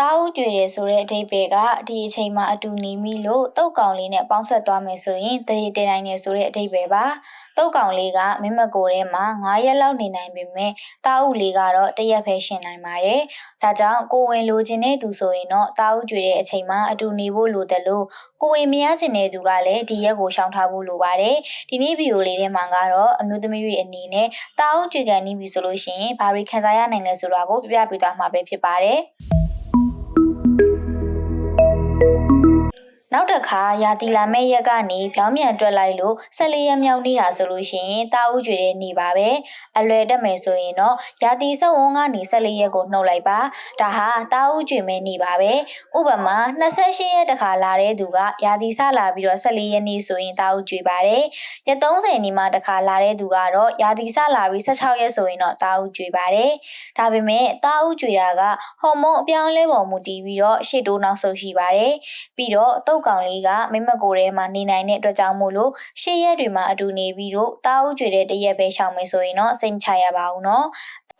တားဥကြွေတယ်ဆိုတဲ့အဓိပ္ပာယ်ကဒီအချိန်မှာအတူနေမိလို့တုတ်ကောင်လေးနဲ့ပေါင်းဆက်သွားမယ်ဆိုရင်တရေတင်နိုင်တယ်ဆိုတဲ့အဓိပ္ပာယ်ပါတုတ်ကောင်လေးကမင်းမကိုထဲမှာ9ရက်လောက်နေနိုင်ပေမဲ့တားဥလေးကတော့တစ်ရက်ပဲရှင်နိုင်ပါတယ်ဒါကြောင့်ကိုဝင်လိုချင်တဲ့သူဆိုရင်တော့တားဥကြွေတဲ့အချိန်မှာအတူနေဖို့လိုတယ်လို့ကိုဝင်မရချင်တဲ့သူကလည်းဒီရက်ကိုရှောင်ထားဖို့လိုပါတယ်ဒီနေ့ဗီဒီယိုလေးထဲမှာကတော့အမျိုးသမီးတွေအနေနဲ့တားဥကြွေကန်နေပြီဆိုလို့ရှိရင်ဘာတွေခံစားရနိုင်လဲဆိုတာကိုပြပြပေးသွားမှာပဲဖြစ်ပါတယ် Thank you. နောက်တစ်ခါရာတီလာမဲ့ရက်ကနေပြောင်းပြန်တွက်လိုက်လို့14ရက်မြောက်နေ့ဟာဆိုလို့ရှိရင်တာဦးကျွေတဲ့နေ့ပါပဲအလွယ်တက်မယ်ဆိုရင်တော့ရာတီစုံဝန်းကနေ14ရက်ကိုနှုတ်လိုက်ပါဒါဟာတာဦးကျွေမဲ့နေ့ပါပဲဥပမာ28ရက်တခါလာတဲ့သူကရာတီစလာပြီးတော့14ရက်နေ့ဆိုရင်တာဦးကျွေပါတယ်ရက်30နေ့မှတခါလာတဲ့သူကတော့ရာတီစလာပြီး16ရက်ဆိုရင်တော့တာဦးကျွေပါတယ်ဒါပေမဲ့တာဦးကျွေတာကဟော်မုန်းအပြောင်းအလဲပေါ်မူတည်ပြီးတော့ရှေ့တိုးနောက်ဆုတ်ရှိပါတယ်ပြီးတော့တုတ်ကောင်လေးကမိမကိုယ်ထဲမှာနေနိုင်တဲ့အတွက်ကြောင့်မို့လို့ရှေ့ရက်တွေမှာအတူနေပြီးတော့တာဦးကျွေတဲ့တရက်ပဲရှောင်မယ်ဆိုရင်တော့စိတ်မချရပါဘူးเนาะ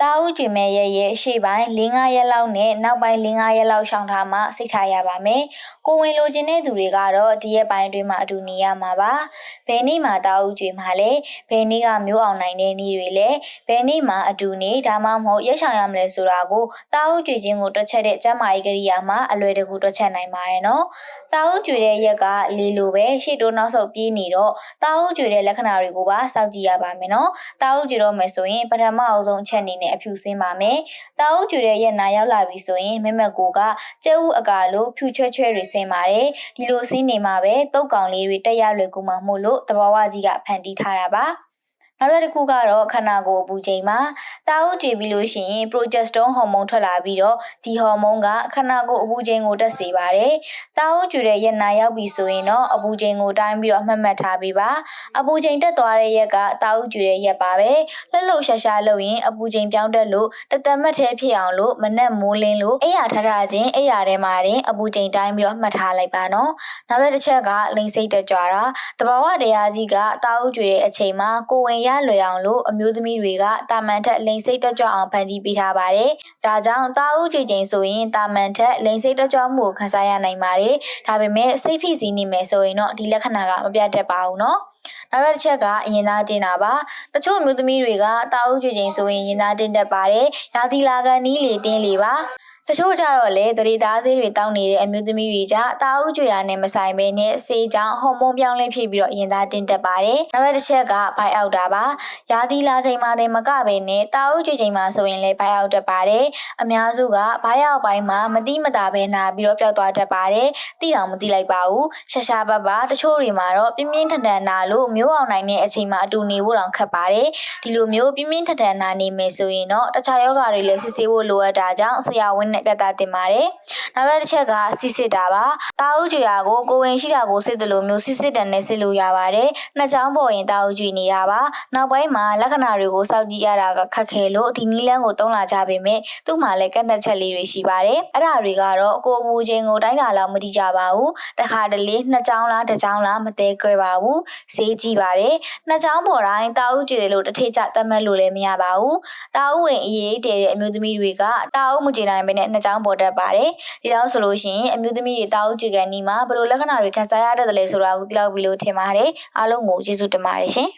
တာဦးကျွေမဲ့ရဲ့ရဲ့ရှေ့ပိုင်း၄၅ရက်လောက်နဲ့နောက်ပိုင်း၄၅ရက်လောက်ရှောင်ထားမှစိတ်ချရပါမယ်။ကိုဝင်လိုချင်တဲ့သူတွေကတော့ဒီရက်ပိုင်းအတွင်းမှာအတူနေရမှာပါ။ဘယ်နေ့မှတာဦးကျွေမှာလဲဘယ်နေ့ကမျိုးအောင်နိုင်တဲ့နေ့တွေလဲဘယ်နေ့မှအတူနေဒါမှမဟုတ်ရက်ဆောင်ရမလဲဆိုတာကိုတာဦးကျွေခြင်းကိုတွက်ချက်တဲ့ကျမ်းမာရေးကရိယာမှာအလွယ်တကူတွက်ချက်နိုင်ပါတယ်နော်။တာဦးကျွေတဲ့ရက်ကလေလိုပဲရှေ့တိုးနောက်ဆုတ်ပြေးနေတော့တာဦးကျွေတဲ့လက္ခဏာတွေကိုပါစောင့်ကြည့်ရပါမယ်နော်။တာဦးကျွေတော့မယ်ဆိုရင်ပထမအဆုံးအချက်အနေနဲ့အဖြူစင်းပါမယ်။တာဦးကျွေတဲ့ရက်နာရောက်လာပြီဆိုရင်မမက်ကိုကကျဲဥအကာလိုဖြူချွဲချွဲတွေဆင်းပါတယ်။ဒီလိုဆင်းနေမှာပဲတုတ်ကောင်လေးတွေတက်ရလွယ်ကူမှာမို့လို့တဘာဝကြီးကဖန်တီးထားတာပါ။ နောက်တစ်ခုကတော့ခန္ဓာကိုယ်အပူချိန်မှာတာအုပ်ကြည့်ပြီးလို့ရှိရင် progesterone ဟော်မုန်းထွက်လာပြီးတော့ဒီဟော်မုန်းကခန္ဓာကိုယ်အပူချိန်ကိုတက်စေပါတယ်။တာအုပ်ကြည့်တဲ့ရက်နာရောက်ပြီဆိုရင်တော့အပူချိန်ကိုတိုင်းပြီးတော့မှတ်မှတ်ထားပေးပါ။အပူချိန်တက်သွားတဲ့ရက်ကတာအုပ်ကြည့်တဲ့ရက်ပါပဲ။လှလှုပ်ရှားရှားလုပ်ရင်အပူချိန်ပြောင်းတက်လို့တသက်မတ်ထဲဖြစ်အောင်လို့မနက်မိုးလင်းလို့အိယာထထချင်းအိယာထဲမှာတင်အပူချိန်တိုင်းပြီးတော့မှတ်ထားလိုက်ပါနော်။နောက်တစ်ချက်ကလိန်စိတ်တက်ကြွတာတဘာဝတရားကြီးကတာအုပ်ကြည့်တဲ့အချိန်မှာကိုဝင်ရလွယ်အောင်လို့အမျိုးသမီးတွေကတာမန်ထက်လိန်စိတ်တက်ကြွအောင်ဖန်တီးပေးထားပါတယ်။ဒါကြောင့်တာဦးကြွေချိန်ဆိုရင်တာမန်ထက်လိန်စိတ်တက်ကြွမှုကိုခန်းစားရနိုင်ပါတယ်။ဒါပေမဲ့စိတ်ဖိစီးနေမယ်ဆိုရင်တော့ဒီလက္ခဏာကမပြတ်တတ်ပါဘူးနော်။နောက်တစ်ချက်ကအရင်သားတင်တာပါတချို့မျိုးသမီးတွေကတာအုပ်ကြွေချိန်ဆိုရင်ရင်သားတင်တတ်ပါတယ်ရာသီလာကန်နီးလေတင်းလေပါ တချို့ကြတော့လေတရေသားဆေးတွေတောင်းနေတဲ့အမျိုးသမီးတွေကြတာအုပ်ကြွေတာနဲ့မဆိုင်ဘဲနဲ့ဆေးကြောင့်ဟော်မုန်းပြောင်းလဲဖြစ်ပြီးတော့ရင်သားတင်းတက်ပါတယ်။နောက်တစ်ချက်ကဘိုက်အောက်တာပါ။ရာသီလာချိန်မှာတည်းမကဘဲနဲ့တာအုပ်ကြွေချိန်မှာဆိုရင်လည်းဘိုက်အောက်တက်ပါတယ်။အများစုကဘိုက်အောက်ပိုင်းမှာမတိမတာပဲနာပြီးတော့ပျောက်သွားတတ်ပါတယ်။တိတောင်မတိလိုက်ပါဘူး။ရှာရှာပတ်ပါတချို့တွေမှာတော့ပြင်းပြင်းထန်ထန်နာလို့မျိုးအောင်နိုင်တဲ့အချိန်မှာအတူနေဖို့တောင်ခက်ပါတယ်။ဒီလိုမျိုးပြင်းပြင်းထန်ထန်နာနေမယ်ဆိုရင်တော့တခြားယောဂါတွေလည်းစစ်ဆေးဖို့လိုအပ်တာကြောင့်ဆရာဝန်နဲ့ပြသတင်ပါတယ်။နောက်တစ်ချက်ကစစ်စစ်တာပါ။တာအုပ်ကြွေရာကိုကိုဝင်ရှိတာကိုစစ်တယ်လို့မျိုးစစ်စစ်တန်နဲ့စစ်လို့ရပါတယ်။နှစ်ချောင်းပေါ်ရင်တာအုပ်ကြွေနေတာပါ။နောက်ပိုင်းမှာလက္ခဏာတွေကိုစောင့်ကြည့်ရတာကခက်ခဲလို့ဒီနီးလန်းကိုတုံးလာကြပေမဲ့သူ့မှာလည်းကန့်သက်ချက်လေးတွေရှိပါတယ်။အဲ့ဒါတွေကတော့ကိုအပူချိန်ကိုတိုင်းတာလောက်မတိကြပါဘူး။တစ်ခါတလေနှစ်ချောင်းလားတစ်ချောင်းလားမသေးကြွယ်ပါဘူး။ဈေးကြည့်ပါတယ်။နှစ်ချောင်းပေါ်တိုင်းတာအုပ်ကြွေတယ်လို့တစ်ထည့်ချသတ်မှတ်လို့လည်းမရပါဘူး။တာအုပ်ဝင်အရေးတည်တဲ့အမျိုးသမီးတွေကတာအုပ်မကြည်နိုင်ဘဲနဲ့နှစ်ချောင်းပေါ်တတ်ပါတယ်။ဒီတော့ဆိုလို့ရှိရင်အမျိုးသမီးတွေတာအုပ်ကြွေကန်နီးမှာဘယ်လိုလက္ခဏာတွေခံစားရတတ်တယ်လဲဆိုတာကိုသိလောက်ပြီလို့ထင်ပါတယ်။အားလုံးကိုကျေးဇူးတင်ပါတယ်ရှင်။